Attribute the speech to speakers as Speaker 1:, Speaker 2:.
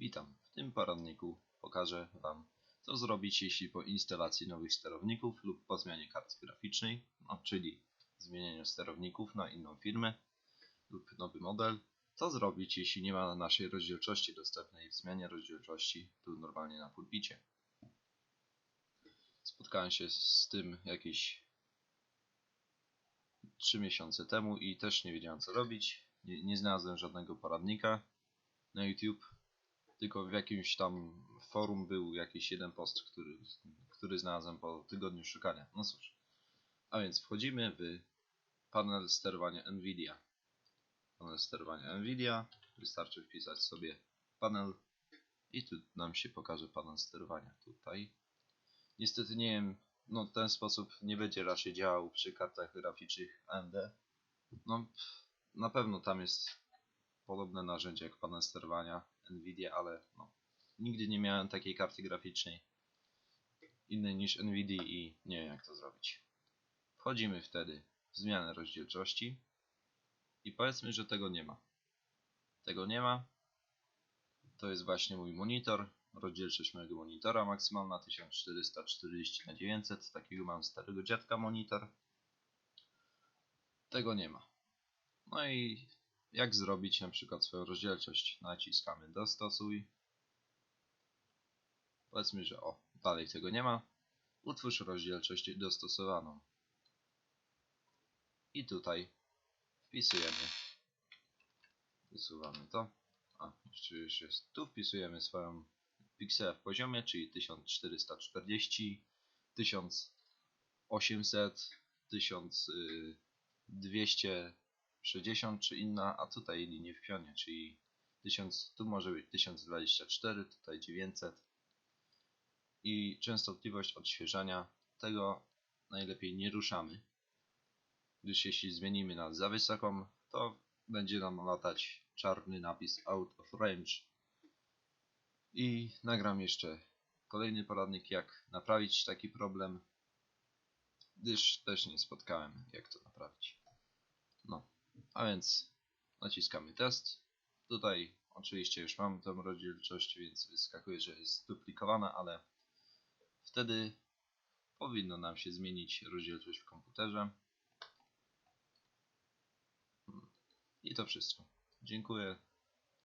Speaker 1: Witam. W tym poradniku pokażę Wam, co zrobić, jeśli po instalacji nowych sterowników lub po zmianie karty graficznej, no, czyli zmienieniu sterowników na inną firmę lub nowy model, co zrobić, jeśli nie ma naszej rozdzielczości dostępnej w zmianie rozdzielczości tu normalnie na pulpicie. Spotkałem się z tym jakieś 3 miesiące temu i też nie wiedziałem co robić. Nie, nie znalazłem żadnego poradnika na YouTube, tylko w jakimś tam forum był jakiś jeden post, który, który znalazłem po tygodniu szukania. No cóż, a więc wchodzimy w panel sterowania NVIDIA. Panel sterowania NVIDIA, wystarczy wpisać sobie panel i tu nam się pokaże panel sterowania tutaj. Niestety nie wiem, no ten sposób nie będzie raczej działał przy kartach graficznych AMD. No na pewno tam jest podobne narzędzie jak panel sterowania Nvidia, ale no, nigdy nie miałem takiej karty graficznej innej niż Nvidia i nie wiem jak to zrobić. Wchodzimy wtedy w zmianę rozdzielczości i powiedzmy, że tego nie ma. Tego nie ma. To jest właśnie mój monitor. Rozdzielczość mojego monitora maksymalna 1440 na 900 Takiego mam starego dziadka monitor. Tego nie ma. No i jak zrobić na przykład swoją rozdzielczość? Naciskamy dostosuj. Powiedzmy, że o, dalej tego nie ma. Utwórz rozdzielczość dostosowaną. I tutaj wpisujemy. Usuwamy to. A, jeszcze jest. Tu wpisujemy swoją piksele w poziomie, czyli 1440, 1800, 1260 czy inna, a tutaj linię w pionie, czyli 1000, tu może być 1024, tutaj 900 i częstotliwość odświeżania tego najlepiej nie ruszamy, gdyż jeśli zmienimy na za wysoką, to będzie nam latać czarny napis out of range. I nagram jeszcze kolejny poradnik jak naprawić taki problem, gdyż też nie spotkałem jak to naprawić. No, a więc naciskamy test. Tutaj oczywiście już mam tą rozdzielczość, więc wyskakuje, że jest duplikowana, ale wtedy powinno nam się zmienić rozdzielczość w komputerze. I to wszystko. Dziękuję.